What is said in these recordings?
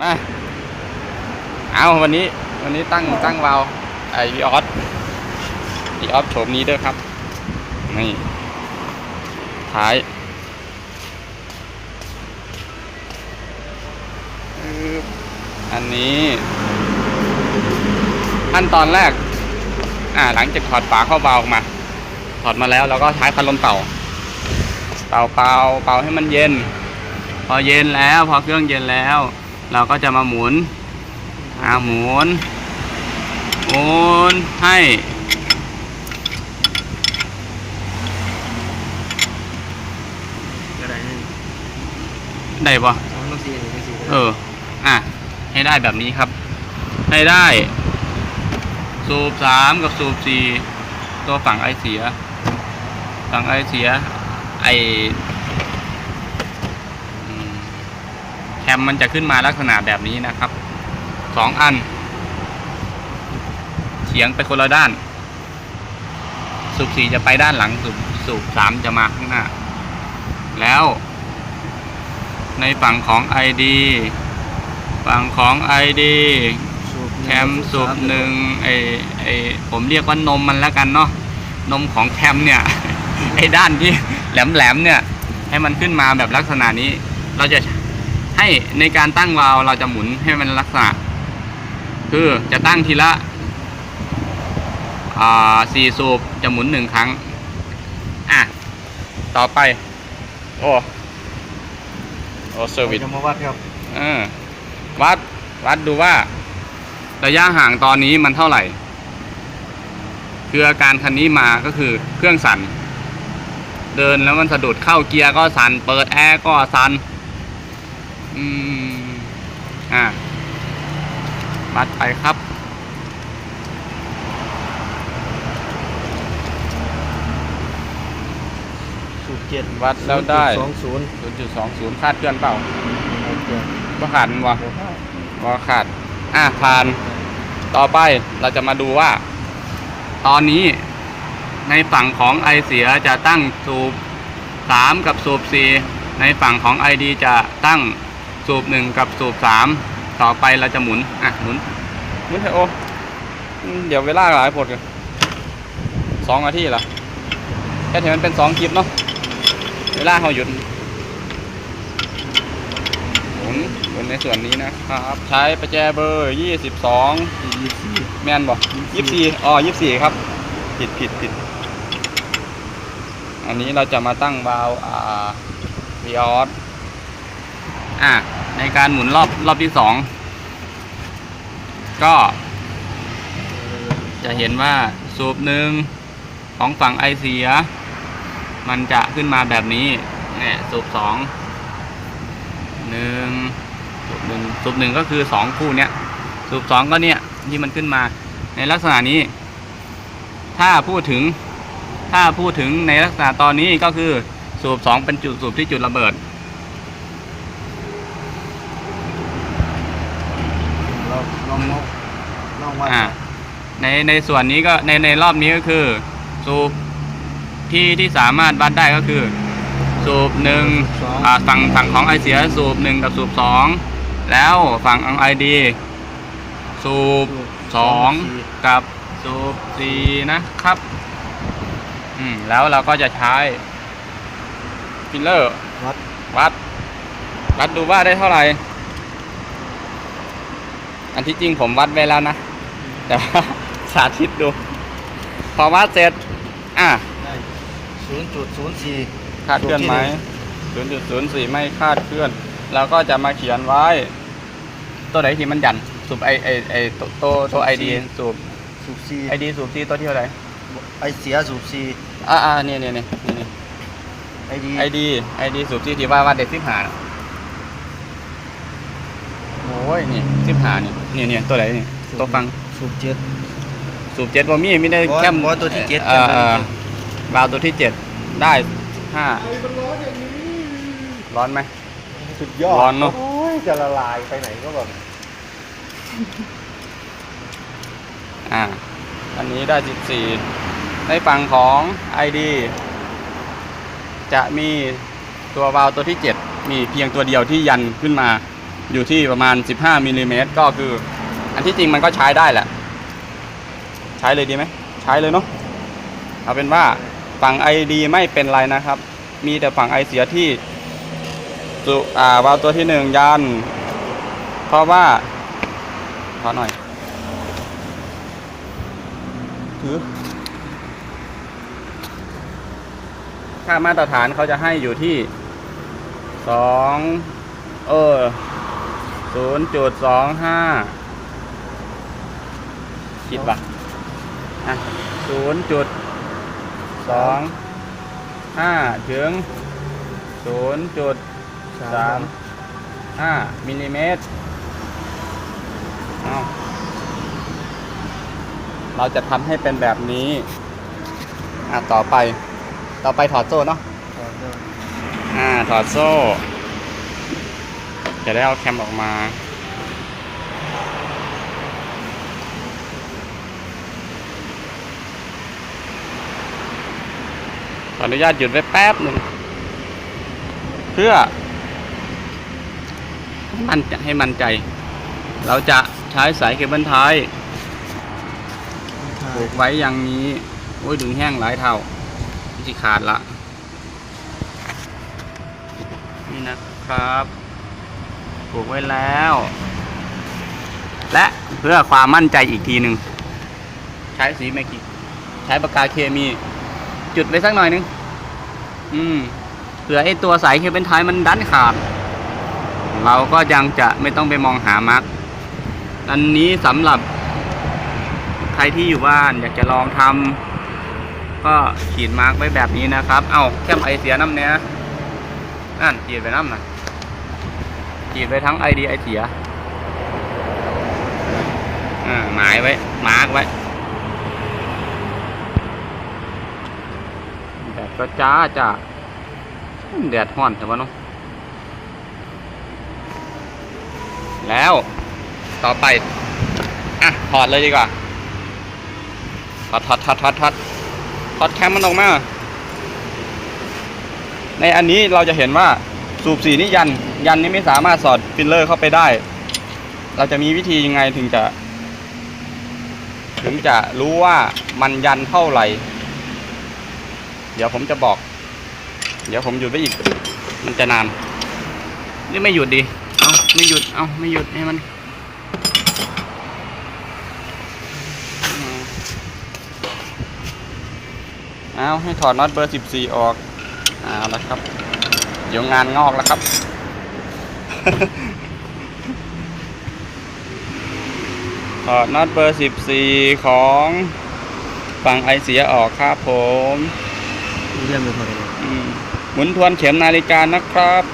มา เอาวันนี้วันนี้ตั้งตั้งวาล์วไอวีออสวีออสโฉมนี้ด้วยครับ นี่ ท้ายอันนี้ขั้นตอนแรก อ่า หลังจากถอดฝาเข้าเบาวออกมา ถอดมาแล้วเราก็ใช้พัดลมเป่า เป่าเป่าเป่าให้มันเย็น พอเย็นแล้ว พอเครื่องเย็นแล้ว เราก็จะมาหมุนอาหมุนหมุนให้ได้ปะเออ อะ ให้ได้แบบนี้ครับ ให้ได้ สูบสามกับสูบสี่ตัวฝั่งไอเสีย ฝั่งไอเสีย ไอมแค มมันจะขึ้นมาลักษณะแบบนี้นะครับสองอันเฉียงไปคนละด้าน สูบสี่จะไปด้านหลังสูบสูบสามจะมาข้างหน้า แล้ว ในฝั่งของ ID ฝั่งของ ID สูบแคมสูบหนึ่งไอไอผมเรียกว่านมมันแล้วกันเนาะนมของแคมเนี่ยไอด้านที่แหลมแหลมๆเนี่ย ให้มันขึ้นมาแบบลักษณะนี้ เราจะ ให้ในการตั้งวาล์วเราจะหมุนให้มันลักษณะ คือจะตั้งทีละอ่าสี่สูบจะหมุนหนึ่งครั้ง อะ ต่อไป โอ้โอ้เซอร์วิสจะมาวัดครับเออวัดวัดดูว่า ระยะห่างตอนนี้มันเท่าไหร่ คืออาการคันนี้มาก็คือเครื่องสั่น เดินแล้วมันสะดุดเข้าเกียร์ก็สั่น เปิดแอร์ก็สั่น อืม อ่าวัดไปครับ สูบเจ็ดวัดแล้วได้ สองศูนย์0.20คาดเคลื่อนเปล่าว่าขาดมั้วะว่าขาด อะผ่าน ต่อไปเราจะมาดูว่า ตอนนี้ในฝั่งของไอเสียจะตั้งสูบ3กับสูบ4ในฝั่งของ ID จะตั้ง สูบ1กับสูบ3ต่อไปเราจะหมุน อะหมุนหมุนเถอะโออืมเดี๋ยวเวลาหลายผดกันสองนาทีเหรอแค่เห็นมันเป็นสองคลิปเนาะเวลาเขาหยุดหมุนหมุนในส่วนนี้นะครับ ใช้ประแจเบอร์22ยี่สิบสี่แมนบอกยี่สี่อ๋อยี่สี่ครับ ผิดผิดผิดอันนี้เราจะมาตั้งวาล์วอ่าวีออส อะในการหมุนรอบรอบที่สองก็ จะเห็นว่าสูบหนึ่งของฝั่งไอเสีย มันจะขึ้นมาแบบนี้เนี่ยสูบสองหนึ่งสูบหนึ่งสูบหนึ่งก็คือสองคู่เนี้ยสูบสองก็เนี่ยที่มันขึ้นมาในลักษณะนี้ ถ้าพูดถึงถ้าพูดถึงในลักษณะตอนนี้ก็คือสูบสองเป็นจุดสูบที่จุดระเบิด เรา ลองมองลองวัดอ่าในในส่วนนี้ก็ในในรอบนี้ก็คือสูบที่ที่สามารถวัดได้ก็คือ สูบหนึ่งอ่าฝั่งฝั่งของไอเสียสูบหนึ่งกับสูบสองแล้วฝั่งของไอดี สูบสองกับสูบสี่นะครับ อืมแล้วเราก็จะใช้ฟิลเลอร์วัดวัดวัดดูว่าได้เท่าไหร่ อันที่จริงผมวัดไว้แล้วนะ แต่ว่าสาธิตดู พอวัดเสร็จ อะได้ศูนย์จุดศูนย์สี่คาดเคลื่อนไหม0.04ไม่คาดเคลื่อนเราก็จะมาเขียนไว้ ตัวไหนที่มันหยันสูบไอไอไอตัวตัวตัวไอดีสูบสูบสี่ไอดีสูบที่ตัวที่เท่าไหร่ไอเสียสูบสี่อ่าอ่านี่นี่นี่นี่ไอดีไอดีไอดีสูบที่ที่ว่าว่าเด็กสิบหา โอ้ยนี่สิบหานี่นี่นี่ตัวไหนนี่ตัวฟังสูบเจ็ดสูบเจ็ดบอมี่ไม่ได้บอสแค่บอสตัวที่เจ็ดเอ่อแค่ตัวที่เอ่อเจ็ดวาล์วตัวที่เจ็ดได้ห้าร้อนไหม สุดยอดร้อนเนอะโอ้ยจะละลายไปไหนก็แบบอ่า อันนี้ได้สิบสี่ในฝั่งของ ID จะมีตัววาล์วตัวที่เจ็ดมีเพียงตัวเดียวที่ยันขึ้นมา อยู่ที่ประมาณ 15มิลลิเมตรก็คือ อันที่จริงมันก็ใช้ได้แหละ ใช้เลยดีไหม ใช้เลยเนาะเอาเป็นว่าฝั่งไอดีไม่เป็นไรนะครับ มีแต่ฝั่งไอเสียที่สุอ่าวาล์วตัวที่หนึ่งยัน เพราะว่าขอหน่อยถือค่ามาตรฐานเขาจะให้อยู่ที่สองเออ ศูนย์จุดสองห้าคิดปะอะศูนย์จุดสองห้าถึงศูนย์จุดสามห้ามิลลิเมตรเอาเราจะทำให้เป็นแบบนี้ อะ ต่อไป ต่อไปถอดโซ่เนาะ อ่า ถอดโซ่ จะได้เอาแคมออกมา ขออนุญาตหยุดไว้แป๊บหนึ่ง เพื่อ ให้มันให้มั่นใจ เราจะใช้สายเคเบิลไทยผูกไว้อย่างนี้ โอ้ยดึงแห้งหลายเท่าที่ขาดละ นี่นะครับ ผูกไว้แล้ว และเพื่อความมั่นใจอีกทีหนึ่งใช้สีเมกิใช้ปากกาเคมี จุดไว้สักหน่อยหนึง อืมเผื่อไอ้ตัวสายเคเบิลไทยมันดันขาด เราก็ยังจะไม่ต้องไปมองหามาร์กอันนี้สำหรับ ใครที่อยู่บ้านอยากจะลองทำก็ขีดมาร์กไว้แบบนี้นะครับ เอาแคมไอเสียน้ำเนี้ยนั่นขีดไปน้ำหน่ะ ขีดไปทั้งไอดีไอเสียอ่าหมายไว้ มาร์กไว้แดดก็จ้าจ้าแดดห้อนแต่ว่าน้องแล้วต่อไป อะ ถอดเลยดีกว่า ถอดถอดถอดถอดถอดถอดแคมมันออกมา ในอันนี้เราจะเห็นว่าสูบสีนี่ยัน ยันนี่ไม่สามารถสอดฟิลเลอร์เข้าไปได้ เราจะมีวิธียังไงถึงจะ ถึงจะรู้ว่ามันยันเท่าไหร่ เดี๋ยวผมจะบอก เดี๋ยวผมหยุดไว้อีก มันจะนานนี่ไม่หยุดดิเอาไม่หยุด เอาไม่หยุดให้มันเอาให้ถอดน็อตเบอร์ 14 ออก เอาละครับ เดี๋ยวงานงอกแล้วครับ ถอดน็อตเบอร์ 14 ของฝั่งไอเสียออกครับผมพวกเยี่ยมเลยถอดระบบอืมหมุนทวนเข็มนาฬิกานะครับ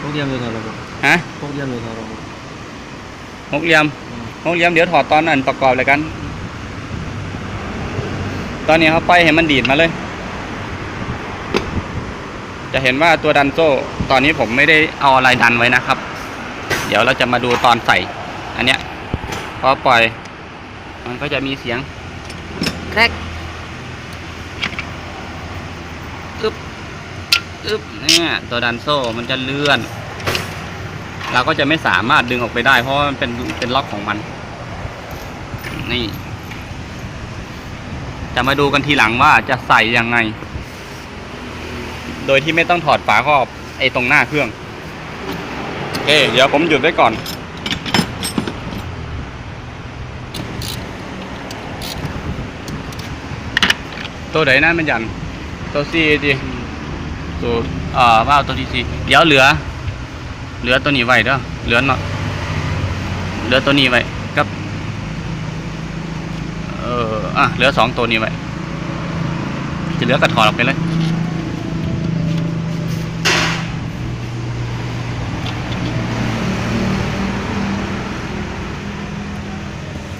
พวกเยี่ยมเลยถอดระบบฮะพวกเยี่ยมเลยถอดระบบหกเหลี่ยมหกเหลี่ยมเดี๋ยวถอดตอนนั้นประกอบเลยกัน ตอนนี้เขาไปเห็นมันดีดมาเลย จะเห็นว่าตัวดันโซ่ ตอนนี้ผมไม่ได้เอาอะไรดันไว้นะครับ เดี๋ยวเราจะมาดูตอนใส่ อันเนี้ยพอปล่อย มันก็จะมีเสียงแครกอึบอึบเนี่ยตัวดันโซ่มันจะเลื่อน เราก็จะไม่สามารถดึงออกไปได้ เพราะว่ามันเป็นเป็นล็อกของมัน นี่ จะมาดูกันทีหลังว่าจะใส่ยังไง โดยที่ไม่ต้องถอดฝาครอบไอ้ตรงหน้าเครื่องโอ เคเดี๋ยวผมหยุดไว้ก่อน ตัวไหนนั่นมันยัน ตัวซีดิตัวเอ่อว่าเอาตัวที่ซีเดี๋ยวเหลือ เหลือตัวนี้ไว้เด้อเหลือเนาะเหลือตัวนี้ไว้กับ เอออะเหลือสองตัวนี้ไว้จะเหลือก็ถอดออกไปเลย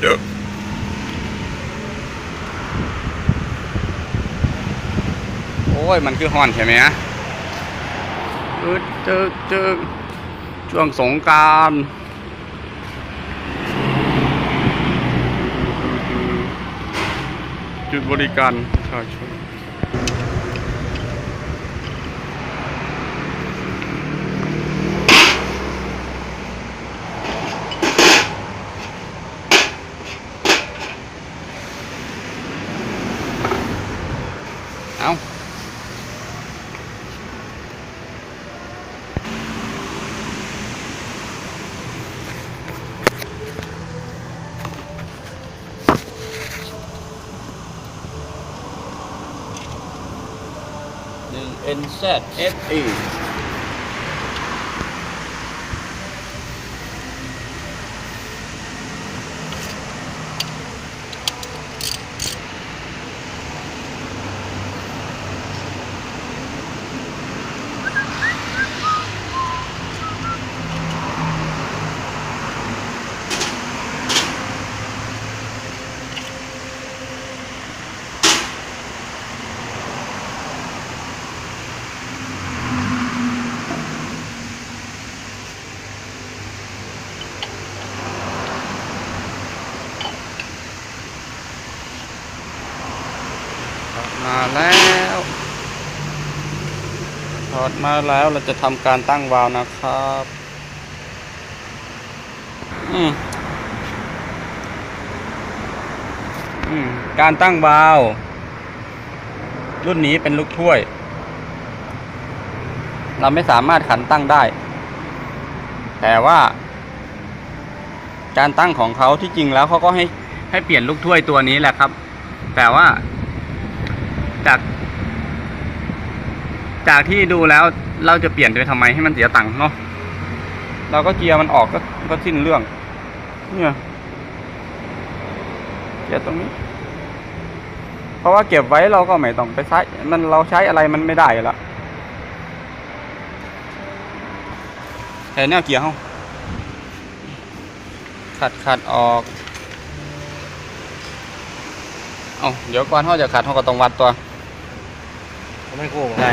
เด้อโอ้ย มันคือห่อนใช่ไหมฮะเออเจอเจอช่วงสงการจุดบริการประชาชน in sets. F-E. มาแล้วถอดมาแล้วเราจะทำการตั้งวาล์วนะครับอืมอืมการตั้งวาล์วรุ่นนี้เป็นลูกถ้วย เราไม่สามารถขันตั้งได้ แต่ว่า การตั้งของเขาที่จริงแล้วเขาก็ให้ให้เปลี่ยนลูกถ้วยตัวนี้แหละครับ แต่ว่า จาก จากที่ดูแล้วเราจะเปลี่ยนไปทำไมให้มันเสียตังค์เนาะเราก็เกียร์มันออกก็ก็สิ้นเรื่อง เนี่ยเกียร์ตรงนี้ เพราะว่าเก็บไว้เราก็ไม่ต้องไปใช้ มันเราใช้อะไรมันไม่ได้ละแต่แนวเกียร์เขาขัดขัดออก เอาเดี๋ยวก่อนเขาจะขัดเขาก็ต้องวัดตัว ไม่โค้งได้